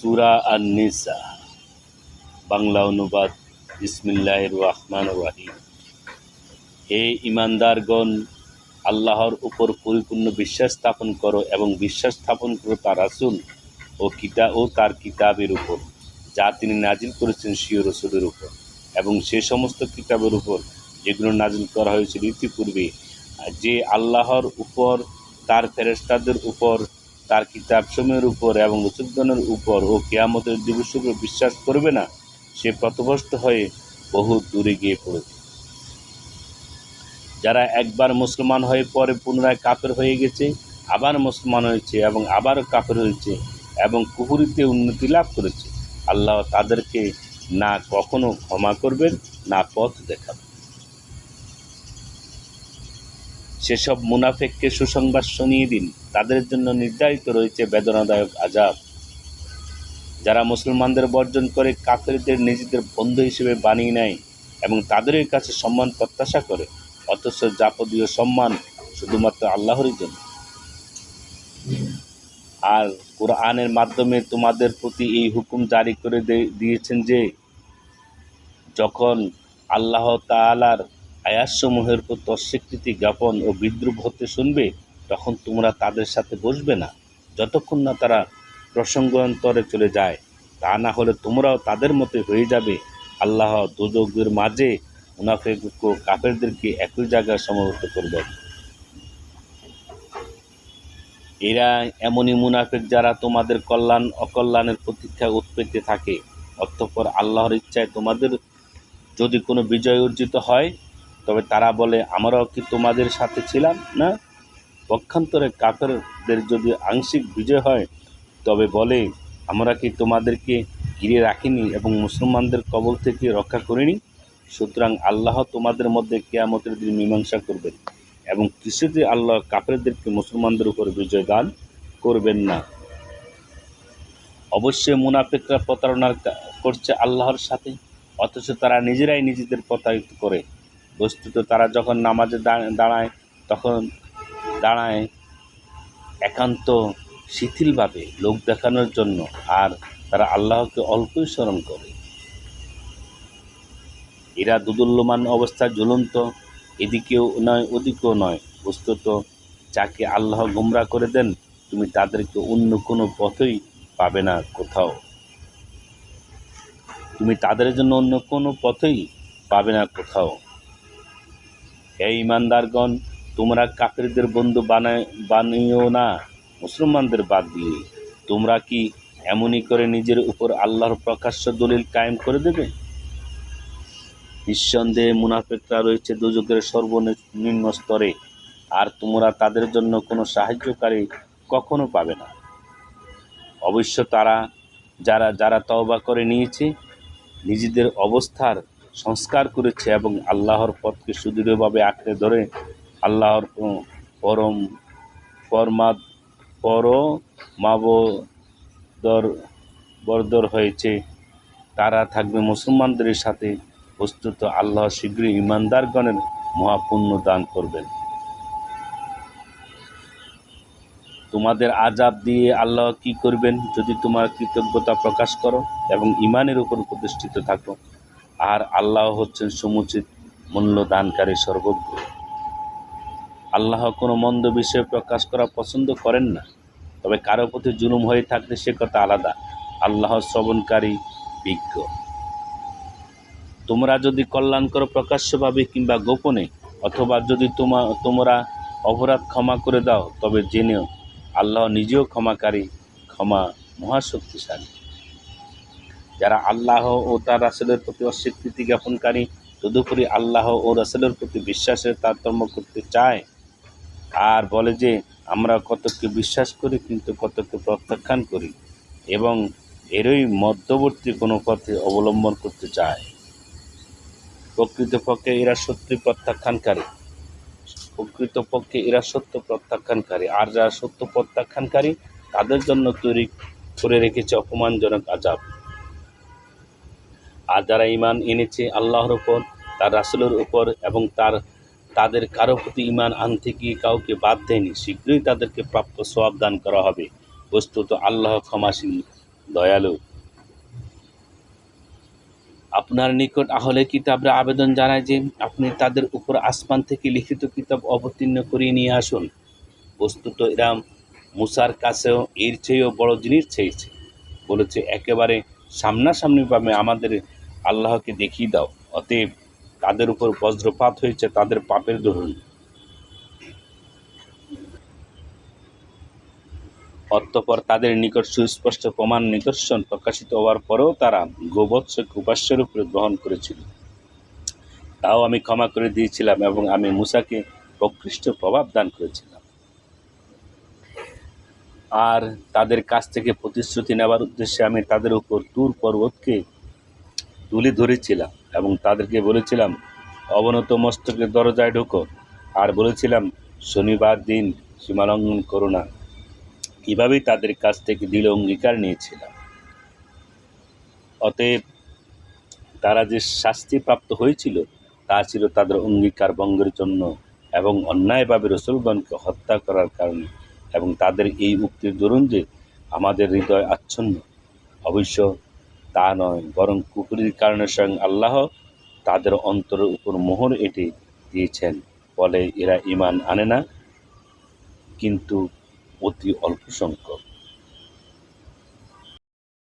সুরা আর নিসা বাংলা অনুবাদ ইসমিল্লাহ রহমান রাহিম হে ইমানদারগণ আল্লাহর উপর পরিপূর্ণ বিশ্বাস স্থাপন করো এবং বিশ্বাস স্থাপন করো তার রাসুল ও কিতা ও তার কিতাবের উপর, যা তিনি নাজিল করেছেন সিও রসুলের উপর। এবং সে সমস্ত কিতাবের উপর যেগুলো নাজিল করা হয়েছিল ইতিপূর্বে, যে আল্লাহর উপর, তার ফেরেস্তাদের উপর তার কিতাব কিতাবসমূহের উপর এবং রসুলগণের উপর ও কেয়ামতের উপর বিশ্বাস করবে না, সে পথভ্রষ্ট হয়ে বহু দূরে গিয়ে পড়েছে যারা একবার মুসলমান হয়ে পরে পুনরায় কাপের হয়ে গেছে, আবার মুসলমান হয়েছে এবং আবারও কাফের হয়েছে এবং কুহুরিতে উন্নতি লাভ করেছে, আল্লাহ তাদেরকে না কখনো ক্ষমা করবেন, না পথ দেখাবেন। সেসব মুনাফেককে সুসংবাদ শুনিয়ে দিন। তাদের জন্য নির্ধারিত রয়েছে বেদনাদায়ক আজাব। যারা মুসলমানদের বর্জন করে কাফেরদের নিজেদের বন্ধু হিসেবে বানিয়ে নেয় এবং তাদের কাছে সম্মান প্রত্যাশা করে, অথচ যাবতীয় সম্মান শুধুমাত্র আল্লাহরই জন্য। আর কোরআনের মাধ্যমে তোমাদের প্রতি এই হুকুম জারি করে দিয়েছেন যে, যখন আল্লাহ তালার আয়াসমূহের প্রতি অস্বীকৃতি জ্ঞাপন ও বিদ্রুপ হতে শুনবে তখন তোমরা তাদের সাথে বসবে না। যতক্ষণ না তারা প্রসঙ্গান্তরে চলে যায়, তা না হলে তোমরাও তাদের মতো হয়ে যাবে। আল্লাহ দুযোগের মাঝে মুনাফেক ও একই জায়গায় সমবেত করবেন। এরা এমনই মুনাফেক যারা তোমাদের কল্যাণ, অকল্যাণের প্রতীক্ষা উৎপেতে থাকে। অতঃপর আল্লাহর ইচ্ছায় তোমাদের যদি কোনো বিজয় অর্জিত হয়, তবে তারা বলে, আমরাও কি তোমাদের সাথে ছিলাম? না? পক্ষান্তরে কাফেরদের যদি আংশিক বিজয় হয়, তবে বলে, আমরা কি তোমাদেরকে ঘিরে রাখিনি এবং মুসলমানদের কবল থেকে রক্ষা করিনি? সুতরাং আল্লাহ তোমাদের মধ্যে কেয়ামতের দিন মীমাংসা করবেন এবং কিছুতে আল্লাহ কাফেরদেরকে মুসলমানদের উপর বিজয় দান করবেন না। অবশ্যই মুনাফিকরা প্রতারণা করছে আল্লাহর সাথে, অথচ তারা নিজেরাই নিজেদের প্রতারিত করে। বস্তুত তারা যখন নামাজে দাঁড়ায়, তখন দাঁড়ায় একান্ত শিথিলভাবে লোক দেখানোর জন্য আর তারা আল্লাহকে অল্পই স্মরণ করে। এরা দুদুল্যমান অবস্থায় জ্বলন্ত, এদিকেও নয়, ওদিকেও নয়। বস্তুত, যাকে আল্লাহ গুমরা করে দেন, তুমি তাদেরকে অন্য কোনো পথেই পাবে না কোথাও। তুমি তাদের জন্য অন্য কোনো পথেই পাবে না কোথাও। হে ইমানদারগণ তোমরা কাফেরদের বন্ধু বানায়, বানিও না, মুসলমানদের বাদ দিয়ে। তোমরা কি এমনই করে নিজের উপর আল্লাহর প্রকাশ্য দলিল কায়েম করে দেবে? নিঃসন্দেহে মুনাফেকরা রয়েছে দুযোগের সর্বনিম্ন স্তরে, আর তোমরা তাদের জন্য কোনো সাহায্যকারী কখনো পাবে না। অবশ্য তারা, যারা যারা তওবা করে নিয়েছে, নিজেদের অবস্থার সংস্কার করেছে এবং আল্লাহর পথকে সুদৃঢ়ভাবে আঁকড়ে ধরে আল্লাহর পরম পরমাদ পরমাবদর বরদর হয়েছে। তারা থাকবে মুসলমানদের সাথে বস্তুত আল্লাহ শীঘ্রই ইমানদারগণের মহাপুণ্য দান করবেন। তোমাদের আজাব দিয়ে আল্লাহ কি করবেন যদি তোমার কৃতজ্ঞতা প্রকাশ করো এবং ইমানের উপর প্রতিষ্ঠিত থাকো? আর আল্লাহ হচ্ছেন সমুচিত মূল্য দানকারী সর্বজ্ঞ। আল্লাহ কোনো মন্দ বিষয় প্রকাশ করা পছন্দ করেন না। তবে কারও প্রতি জুলুম হয়ে থাকলে সে কথা আলাদা। আল্লাহ শ্রবণকারী, বিজ্ঞ। তোমরা যদি কল্যাণকর প্রকাশ্যভাবে কিংবা গোপনে, অথবা যদি তোমা, তোমরা অপরাধ ক্ষমা করে দাও, তবে জেনেও আল্লাহ নিজেও ক্ষমাকারী, ক্ষমা মহাশক্তিশালী। যারা আল্লাহ ও তার রাসেলের প্রতি অস্বীকৃতি জ্ঞাপনকারী, তদুপরি আল্লাহ ও রাসেলের প্রতি বিশ্বাসের তারতম্য করতে চায়। আর বলে যে, আমরা কতককে বিশ্বাস করি, কিন্তু কতককে প্রত্যাখ্যান করি এবং এরই মধ্যবর্তী কোনো পথে অবলম্বন করতে চায়। প্রকৃতপক্ষে এরা সত্যি প্রত্যাখ্যানকারী। প্রকৃতপক্ষে এরা সত্য প্রত্যাখ্যানকারী। আর যারা সত্য প্রত্যাখ্যানকারী, তাদের জন্য তৈরি করে রেখেছে অপমানজনক আজাব আর যারা ইমান এনেছে আল্লাহর উপর, তার রাসুলের উপর এবং তার তাদের কারও প্রতি ইমান আনতে গিয়ে কাউকে বাদ দেয়নি, শীঘ্রই তাদেরকে প্রাপ্য সওয়াব দান করা হবে। বস্তুত আল্লাহ ক্ষমাশীল, দয়ালু। আপনার নিকট আহলে কিতাবরা আবেদন জানায় যে, আপনি তাদের উপর আসমান থেকে লিখিত কিতাব অবতীর্ণ করিয়ে নিয়ে আসুন। বস্তুত এরা মুসার কাছেও এর চেয়েও বড় জিনিস চেয়েছে। বলেছে, একেবারে সামনাসামনিভাবে আমাদের আল্লাহকে দেখিয়ে দাও, অতএব তাদের উপর বজ্রপাত হয়েছে, তাদের পাপের দরুন। অতঃপর তাদের নিকট সুস্পষ্ট প্রমাণ নিদর্শন প্রকাশিত হওয়ার পরেও তারা গোবৎসকে উপাস্যের উপরে গ্রহণ করেছিল। তাও আমি ক্ষমা করে দিয়েছিলাম এবং আমি মুসাকে প্রকৃষ্ট প্রভাব দান করেছিলাম। আর তাদের কাছ থেকে প্রতিশ্রুতি নেওয়ার উদ্দেশ্যে আমি তাদের উপর তুর পর্বতকে তুলে ধরেছিলাম। এবং তাদেরকে বলেছিলাম, অবনত মস্তকের দরজায় ঢোকো। আর বলেছিলাম, শনিবার দিন সীমালঙ্ঘন করো না। এভাবেই তাদের কাছ থেকে দৃঢ় অঙ্গীকার নিয়েছিলাম। অতএব তারা যে শাস্তিপ্রাপ্ত হয়েছিল, তা ছিল তাদের অঙ্গীকার ভঙ্গের জন্য এবং অন্যায়ভাবে রসুলগণকে হত্যা করার কারণে এবং তাদের এই উক্তির দরুন যে আমাদের হৃদয় আচ্ছন্ন। অবশ্য তা নয়, বরং কুকুরের কারণে স্বয়ং আল্লাহ তাদের অন্তরের উপর মোহর এঁটে দিয়েছেন। বলে এরা ইমান আনে না, কিন্তু অতি অল্প সংখ্যক